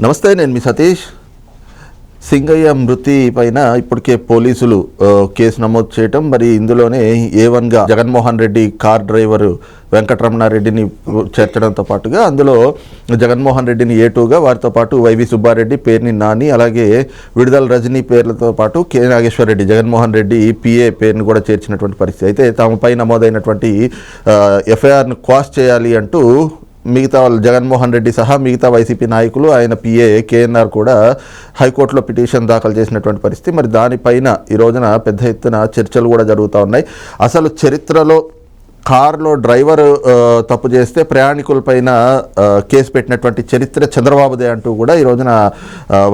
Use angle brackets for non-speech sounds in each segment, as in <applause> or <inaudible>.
నమస్తే నేను మీ సతీష్. సింగయ్య మృతి పైన ఇప్పటికే పోలీసులు కేసు నమోదు చేయటం మరి ఇందులోనే ఏ వన్గా జగన్మోహన్ రెడ్డి కార్ డ్రైవరు వెంకటరమణారెడ్డిని చేర్చడంతో పాటుగా అందులో జగన్మోహన్ రెడ్డిని ఏ టూగా వారితో పాటు వైవి సుబ్బారెడ్డి పేరుని నాని అలాగే విడుదల రజనీ పేర్లతో పాటు కె నాగేశ్వర రెడ్డి జగన్మోహన్ రెడ్డి పిఏ పేరుని కూడా చేర్చినటువంటి పరిస్థితి. అయితే తమపై నమోదైనటువంటి ఎఫ్ఐఆర్ను క్వాష్ చేయాలి అంటూ మిగతా వాళ్ళు జగన్మోహన్ రెడ్డి సహా మిగతా వైసీపీ నాయకులు ఆయన పిఏ కేఎన్ఆర్ కూడా హైకోర్టులో పిటిషన్ దాఖలు చేసినటువంటి పరిస్థితి. మరి దానిపైన ఈ రోజున పెద్ద ఎత్తున చర్చలు కూడా జరుగుతూ ఉన్నాయి. అసలు చరిత్రలో కారులో డ్రైవర్ తప్పు చేస్తే ప్రయాణికులపైన కేసు పెట్టినటువంటి చరిత్ర చంద్రబాబుదే అంటూ కూడా ఈ రోజున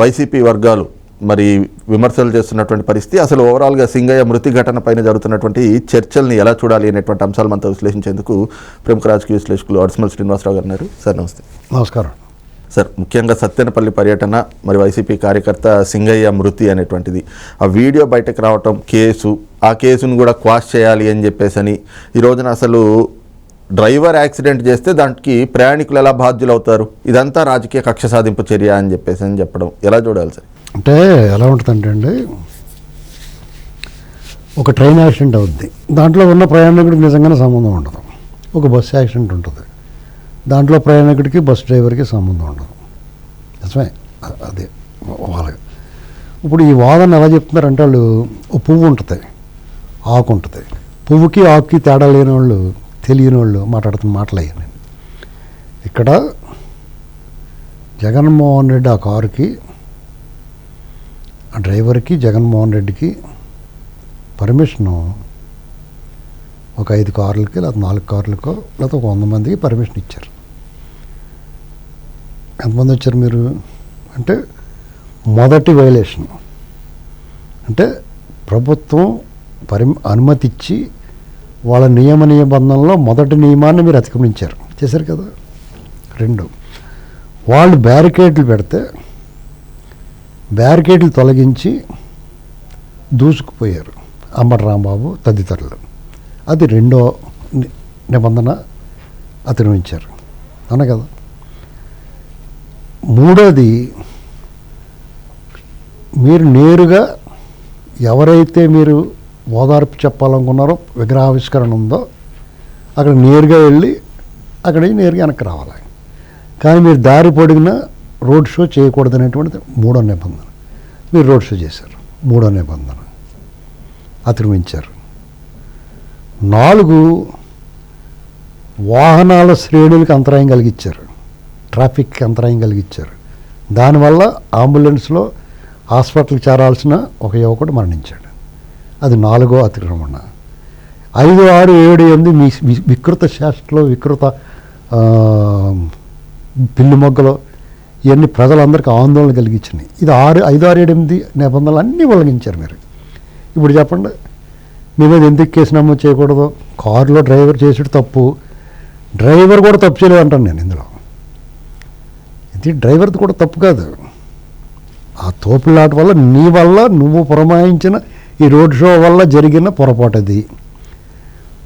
వైసీపీ వర్గాలు మరి విమర్శలు చేస్తున్నటువంటి పరిస్థితి అసలు ఓవరాల్గా సింగయ్య మృతి ఘటన పైన జరుగుతున్నటువంటి చర్చల్ని ఎలా చూడాలి అనేటువంటి అంశాలు మనతో విశ్లేషించేందుకు ప్రముఖ రాజకీయ విశ్లేషకులు అడ్స్మల్ శ్రీనివాసరావు గారు ఉన్నారు. సార్ నమస్తే. నమస్కారం. సార్ ముఖ్యంగా సత్తెనపల్లి పర్యటన మరి వైసీపీ కార్యకర్త సింగయ్య మృతి అనేటువంటిది. ఆ వీడియో బయటకు రావటం కేసు ఆ కేసును కూడా క్వాష్ చేయాలి అని చెప్పేసని ఈ రోజున అసలు డ్రైవర్ యాక్సిడెంట్ చేస్తే దానికి ప్రయాణికులు ఎలా బాధ్యులు అవుతారు ఇదంతా రాజకీయ కక్ష సాధింపు చర్య అని చెప్పేసి అని చెప్పడం. ఎలా చూడాలి సార్? అంటే ఎలా ఉంటుందంటే అండి ఒక ట్రైన్ యాక్సిడెంట్ అవుద్ది. దాంట్లో ఉన్న ప్రయాణికుడికి నిజంగానే సంబంధం ఉండదు. ఒక బస్సు యాక్సిడెంట్ ఉంటుంది. దాంట్లో ప్రయాణికుడికి బస్ డ్రైవర్కి సంబంధం ఉండదు. నిజమే. అదే. వాళ్ళకి ఇప్పుడు ఈ వాదన ఎలా చెప్తున్నారంటే వాళ్ళు ఓ పువ్వు ఉంటుంది. ఆకు ఉంటుంది. పువ్వుకి ఆకుకి తేడా లేని వాళ్ళు తెలియని వాళ్ళు మాట్లాడుతున్న మాటలు ఇక్కడ జగన్మోహన్ రెడ్డి ఆ కారుకి ఆ డ్రైవర్కి జగన్మోహన్ రెడ్డికి పర్మిషను ఒక ఐదు కార్లకి లేదా నాలుగు కార్లకో లేకపోతే ఒక వంద మందికి పర్మిషన్ ఇచ్చారు. ఎంతమంది వచ్చారు మీరు? అంటే మొదటి వైలేషన్ అంటే ప్రభుత్వం పరి అనుమతి ఇచ్చి వాళ్ళ నియమ నిబంధనలో మొదటి నియమాన్ని మీరు అతిక్రమించారు చేశారు కదా? రెండు. వాళ్ళు బ్యారికేడ్లు పెడితే బ్యారికేడ్లు తొలగించి దూసుకుపోయారు అంబటి రాంబాబు తదితరులు. అది రెండో ని- నిబంధన అతిరమించారు అవునా కదా? మూడోది మీరు నేరుగా ఎవరైతే మీరు ఓదార్పు చెప్పాలనుకున్నారో విగ్రహావిష్కరణ ఉందో అక్కడ నేరుగా వెళ్ళి అక్కడికి నేరుగా వెనక్కి రావాలి. కానీ మీరు దారి పొడిగిన రోడ్ షో చేయకూడదు అనేటువంటిది మూడో నిబంధన. మీరు రోడ్ షో చేశారు. మూడో నిబంధన. అతిక్రమించారు. నాలుగు వాహనాల శ్రేణులకు అంతరాయం కలిగించారు ట్రాఫిక్కి అంతరాయం కలిగించారు దానివల్ల అంబులెన్స్లో హాస్పిటల్కి చేరాల్సిన ఒక యువకుడు మరణించాడు. అది నాలుగో అతిక్రమణ. ఐదు ఆరు ఏడు ఎనిమిది మీ వికృత శాస్త్రలో వికృత పిల్లి మొగ్గలో ఇవన్నీ ప్రజలందరికీ ఆందోళన కలిగించినాయి ఇది ఆరు ఐదు ఆరు ఏడు ఎనిమిది నిబంధనలు అన్నీ ఉల్లంఘించారు మీరు. ఇప్పుడు చెప్పండి మీ మీద ఎందుకు కేసు నమోదు చేయకూడదు? కారులో డ్రైవర్ చేసేది తప్పు. డ్రైవర్ కూడా తప్పు చేయలేదు అంటాను నేను ఇందులో. ఇది డ్రైవర్ది కూడా తప్పు కాదు. ఆ తోపులాట వల్ల నీ వల్ల నువ్వు పురమాయించిన ఈ రోడ్ షో వల్ల జరిగిన పొరపాటు అది.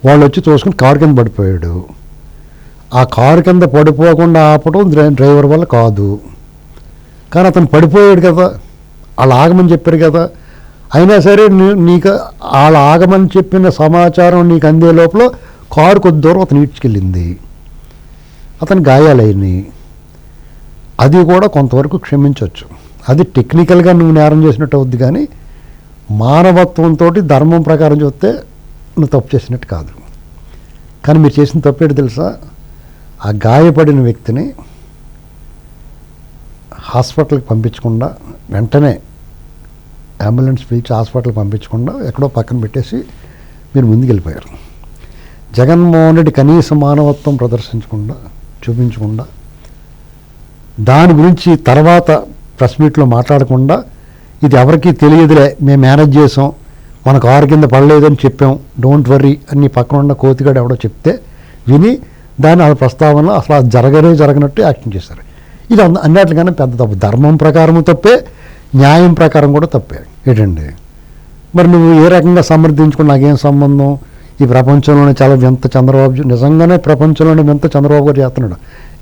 వాళ్ళు వచ్చి చూసుకుని కారు కింద పడిపోయాడు. ఆ కారు కింద పడిపోకుండా ఆపడం డ్రైవర్ వల్ల కాదు. కానీ అతను పడిపోయాడు కదా. వాళ్ళు ఆగమని చెప్పారు కదా. అయినా సరే నీకు వాళ్ళు ఆగమని చెప్పిన సమాచారం నీకు అందే లోపల కారు కొద్ది దూరం అతను ఈడ్చుకెళ్ళింది. అతను గాయాలైనాయి అది కూడా కొంతవరకు క్షమించవచ్చు అది టెక్నికల్గా నువ్వు నేరం చేసినట్టు అవుద్ది కానీ మానవత్వంతో ధర్మం ప్రకారం చూస్తే నువ్వు తప్పు చేసినట్టు కాదు. కానీ మీరు చేసిన తప్పేటి తెలుసా? ఆ గాయపడిన వ్యక్తిని హాస్పిటల్కి పంపించకుండా వెంటనే అంబులెన్స్ పిలిచి హాస్పిటల్కి పంపించకుండా ఎక్కడో పక్కన పెట్టేసి మీరు ముందుకెళ్ళిపోయారు. జగన్మోహన్ రెడ్డి కనీస మానవత్వం ప్రదర్శించకుండా చూపించకుండా దాని గురించి తర్వాత ప్రెస్ మీట్లో మాట్లాడకుండా ఇది ఎవరికీ తెలియదులే మేము మేనేజ్ చేసాం మన కారు కింద పడలేదని చెప్పాం డోంట్ వర్రీ అని పక్కన ఉన్న కోతిగాడు ఎవడో చెప్తే విని దాని ఆ ప్రస్తావన అసలు జరగనే జరగనట్టు యాక్షన్ చేశారు. ఇది అన్ని అన్నిటికన్నా పెద్ద తప్పు. ధర్మం ప్రకారం తప్పే న్యాయం ప్రకారం కూడా తప్పే. ఏంటండి? మరి నువ్వు ఏ రకంగా సమర్థించుకుని నాకేం సంబంధం? ఈ ప్రపంచంలోనే చాలా వింత చంద్రబాబు నిజంగానే ప్రపంచంలోనే వింత చంద్రబాబు గారు చేస్తున్నాడు.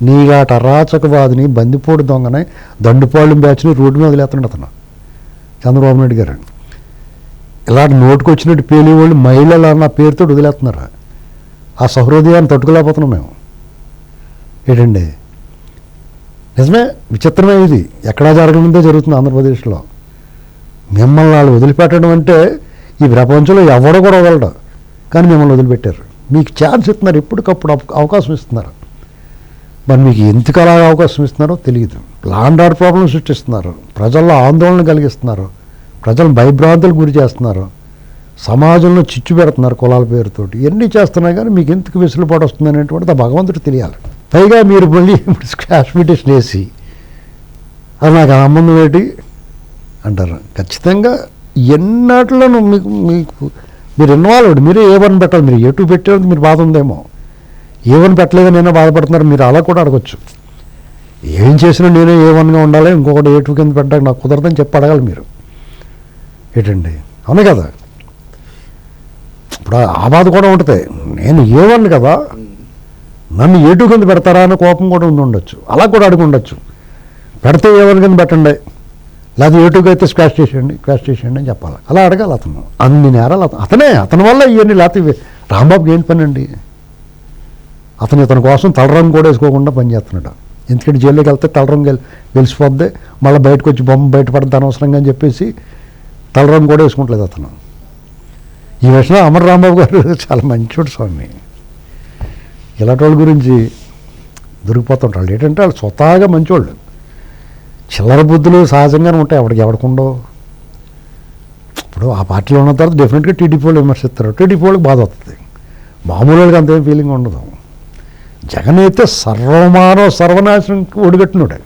నీగాట అరాచకవాదిని బందిపోటు దొంగని దండుపాళ్ళు బ్యాచ్ని రోడ్డు మీద వదిలేస్తున్నాడు అతను. చంద్రబాబు నాయుడు గారు. ఇలాంటి నోటుకు వచ్చినట్టు పేలి వాళ్ళు మహిళలు అన్న పేరుతో వదిలేస్తున్నారు? ఆ సహృదయాన్ని తట్టుకోలేకపోతున్నాం మేము. ఏంటండి? నిజమే విచిత్రమే ఇది. ఎక్కడా జరగనిదే జరుగుతుంది ఆంధ్రప్రదేశ్లో. మిమ్మల్ని వాళ్ళు వదిలిపెట్టడం అంటే ఈ ప్రపంచంలో ఎవడో కూడా వదలడం కానీ మిమ్మల్ని వదిలిపెట్టారు. మీకు ఛాన్స్ ఇస్తున్నారు ఎప్పటికప్పుడు అవకాశం ఇస్తున్నారు. మరి మీకు ఎందుకు అలా అవకాశం ఇస్తున్నారో తెలియదు. లాండ్ ఆర్ ప్రాబ్లం సృష్టిస్తున్నారు. ప్రజల్లో ఆందోళన కలిగిస్తున్నారు. ప్రజలు భయభ్రాంతులకు గురి చేస్తున్నారు. సమాజంలో చిచ్చు పెడుతున్నారు కులాల పేరుతోటి. ఎన్ని చేస్తున్నా కానీ మీకు ఎందుకు వెసులుబాటు వస్తుంది అనేటువంటిది ఆ భగవంతుడు తెలియాలి. పైగా మీరు మళ్ళీ ఇప్పుడు స్క్రాష్ వేసి అది నాకు సంబంధం ఏంటి? అంటారు. ఖచ్చితంగా ఎన్నాటిలోనూ మీకు మీకు మీరు ఇన్వాల్వ్డ్ మీరే ఏ వన్ పెట్టాలి? మీరు ఏ టూ పెట్టేది మీరు బాధ ఉందేమో. ఏ వన్ పెట్టలేదని నేనే బాధపడుతున్నారు. మీరు అలా కూడా అడగచ్చు. ఏం చేసినా నేనే ఏ వన్గా ఉండాలి ఇంకొకటి ఏ టూ కింద పెట్టడానికి నాకు కుదరదని చెప్పి అడగాలి మీరు. ఏంటండి? అవునే కదా? ఇప్పుడు ఆ బాధ కూడా ఉంటుంది. నేను ఏ వన్ కదా నన్ను ఏటు కింద పెడతారా అని కోపం కూడా ఉండి ఉండొచ్చు. అలా కూడా అడిగి ఉండొచ్చు. పెడితే ఏ కింద పెట్టండి. లేదా ఏటుగా అయితే స్క్రాష్ చేసేయండి స్క్రాష్ చేసేయండి అని చెప్పాలి. అలా అడగాలి అతను. అన్ని నేరాలు అతను. అతనే అతని వల్ల ఇవన్నీ లేకపోతే రాంబాబుకి ఏంటి పని అండి అతను ఇతని కోసం తలరంగు కూడా వేసుకోకుండా పనిచేస్తున్నాడు ఎందుకంటే జైల్లోకి వెళ్తే తలరంగు గెలి గెలిచిపోద్ది. మళ్ళీ బయటకు వచ్చి బొమ్మ బయటపడద్దు అనవసరంగా అని చెప్పేసి తలరంగు కూడా వేసుకుంటలేదు అతను. ఈ విషయంలో అమర రాంబాబు గారు <laughs> చాలా మంచోడు స్వామి. ఇలాంటి వాళ్ళ గురించి దొరికిపోతుంటారు. ఏంటంటే వాళ్ళు స్వతహాగా మంచోళ్ళు. చిల్లర బుద్ధులు సహజంగానే ఉంటాయి. ఎవడికి ఎవడకుండో ఇప్పుడు ఆ పార్టీలో ఉన్న తర్వాత డెఫినెట్గా టీడీపీ వాళ్ళు విమర్శిస్తారు. టీడీపీ వాళ్ళకి బాధ వస్తుంది. మామూలు వాళ్ళకి అంతేం ఫీలింగ్ ఉండదు. జగన్ అయితే సర్వమానవ సర్వనాశనం ఒడిగట్టినాడు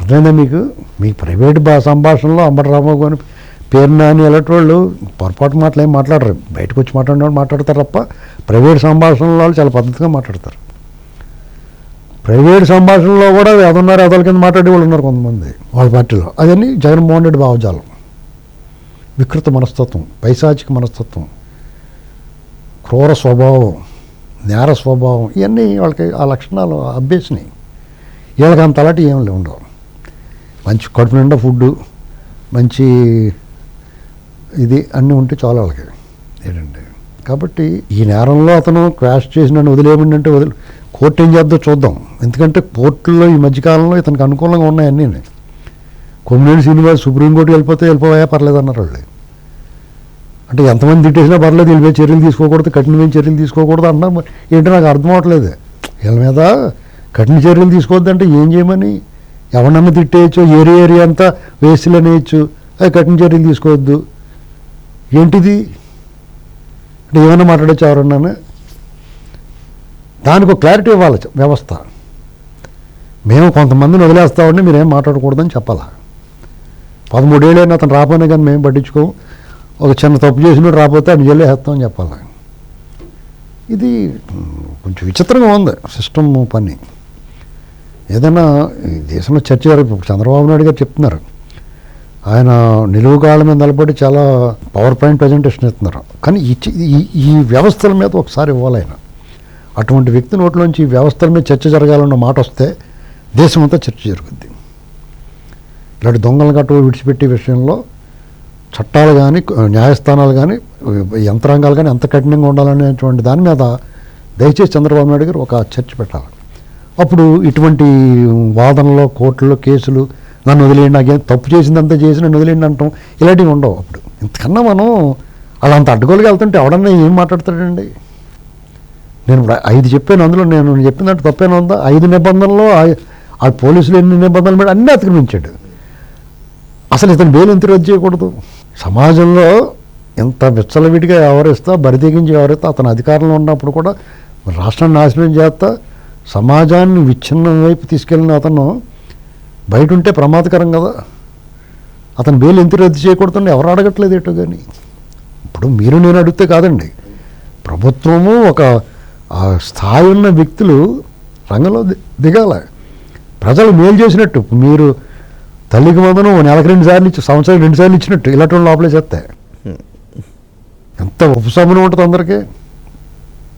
అర్థమైందా మీకు? మీ ప్రైవేట్ బా సంభాషణలో అంబటరామబాబు గారి పేరు నాని ఎలాంటి వాళ్ళు పొరపాటు మాటలు ఏం మాట్లాడరు. బయటకు వచ్చి మాట్లాడిన వాళ్ళు మాట్లాడతారు తప్ప ప్రైవేట్ సంభాషణలో వాళ్ళు చాలా పద్ధతిగా మాట్లాడతారు. ప్రైవేట్ సంభాషణలో కూడా ఎదున్నారు ఎదల కింద మాట్లాడే వాళ్ళు ఉన్నారు కొంతమంది వాళ్ళ పార్టీలో. అదన్నీ జగన్మోహన్ రెడ్డి భావజాలం. వికృత మనస్తత్వం పైశాచిక మనస్తత్వం క్రూర స్వభావం నేర స్వభావం ఇవన్నీ వాళ్ళకి ఆ లక్షణాలు అభ్యసినాయి వీళ్ళకి అంత అలాంటి ఏం లేవు ఉండవు. మంచి కడుపు నిండా ఫుడ్డు మంచి ఇది అన్నీ ఉంటే చాలా వాళ్ళకి. ఏంటంటే కాబట్టి ఈ నేరంలో అతను క్రాష్ చేసి నన్ను వదిలేయమండి అంటే వదిలి కోర్టు ఏం చేద్దో చూద్దాం. ఎందుకంటే కోర్టులో ఈ మధ్యకాలంలో ఇతనికి అనుకూలంగా ఉన్నాయి అన్నీ. కొమ్మినేని శ్రీనివాస్ సుప్రీంకోర్టు వెళ్ళిపోతే వెళ్ళిపోయా పర్లేదు అన్నారు వాళ్ళు. అంటే ఎంతమంది తిట్టేసినా పర్లేదు వీళ్ళ చర్యలు తీసుకోకూడదు కఠినమైన చర్యలు తీసుకోకూడదు అన్నా ఏంటో నాకు అర్థం అవట్లేదు. వీళ్ళ మీద కఠిన చర్యలు తీసుకోవద్దంటే ఏం చేయమని? ఎవరినన్నా తిట్టేయచ్చు ఏరియా ఏరియా అంతా వేస్ట్లు అనేయచ్చు. అది కఠిన చర్యలు తీసుకోవద్దు. ఏంటిది? అంటే ఏమైనా మాట్లాడచ్చు ఎవరన్నా? దానికి ఒక క్లారిటీ ఇవ్వాలి వ్యవస్థ. మేము కొంతమందిని వదిలేస్తామని మీరేం మాట్లాడకూడదని చెప్పాలా? పదమూడేళ్ళైనా అతను రాపోయినా కానీ మేము పట్టించుకోం. ఒక చిన్న తప్పు చేసినట్టు రాకపోతే అని జైలు వేస్తామని చెప్పాలి? ఇది కొంచెం విచిత్రంగా ఉంది సిస్టమ్ పని. ఏదైనా దేశంలో చర్చ చంద్రబాబు నాయుడు గారు చెప్తున్నారు. ఆయన నిలువుగాళ్ళ మీద నిలబడి చాలా పవర్ పాయింట్ ప్రజెంటేషన్ ఇస్తున్నారు. కానీ ఈ ఈ- వ్యవస్థల మీద ఒకసారి ఇవ్వాలి అటువంటి వ్యక్తి నోట్లోంచి ఈ వ్యవస్థల మీద చర్చ జరగాలన్న మాట వస్తే దేశం అంతా చర్చ జరుగుద్ది. ఇలాంటి దొంగలు గట్టు విడిచిపెట్టే విషయంలో చట్టాలు కానీ న్యాయస్థానాలు కానీ యంత్రాంగాలు కానీ ఎంత కఠినంగా ఉండాలనేటువంటి దాని మీద దయచేసి చంద్రబాబు నాయుడు గారు ఒక చర్చ పెట్టాలి. అప్పుడు ఇటువంటి వాదనలో కోర్టులో కేసులు నన్ను వదిలేయండి నాకేం తప్పు చేసిందంతా చేసి నన్ను వదిలేయండి అంటాం. ఇలాంటివి ఉండవు అప్పుడు. ఇంతకన్నా మనం అలా అంత అడ్డుకోలుగా వెళ్తుంటే ఎవడన్నా ఏం మాట్లాడతాడండి? నేను ఇప్పుడు ఐదు చెప్పాను అందులో నేను చెప్పినట్టు తప్పేనా ఉందా? ఐదు నిబంధనలు ఆ- పోలీసులు ఎన్ని నిబంధనలు మీద అన్నీ అతిక్రమించాడు. అసలు ఇతను బెయిల్ ఎంత రద్దు చేయకూడదు? సమాజంలో ఎంత విచ్చలవిడిగా వ్యవహరిస్తా బరితెగించి వ్యవహరిస్తా అతను అధికారంలో ఉన్నప్పుడు కూడా రాష్ట్రాన్ని నాశనం చేస్తా సమాజాన్ని విచ్ఛిన్నం వైపు తీసుకెళ్ళిన అతను బయట ఉంటే ప్రమాదకరం కదా. అతను బెయిల్ ఎంత రద్దు చేయకూడదని ఎవరు అడగట్లేదు ఎటు కానీ ఇప్పుడు మీరు నేను అడిగితే కాదండి. ప్రభుత్వము ఒక స్థాయి ఉన్న వ్యక్తులు రంగంలో దిగాల. ప్రజలు మేలు చేసినట్టు. మీరు తల్లికి మందనం నెలకు రెండు సార్లు ఇచ్చి సంవత్సరం రెండు సార్లు ఇచ్చినట్టు. ఇలాంటి వాళ్ళు లోపలే చేస్తే. ఎంత ఉపశమనం ఉంటుంది అందరికీ.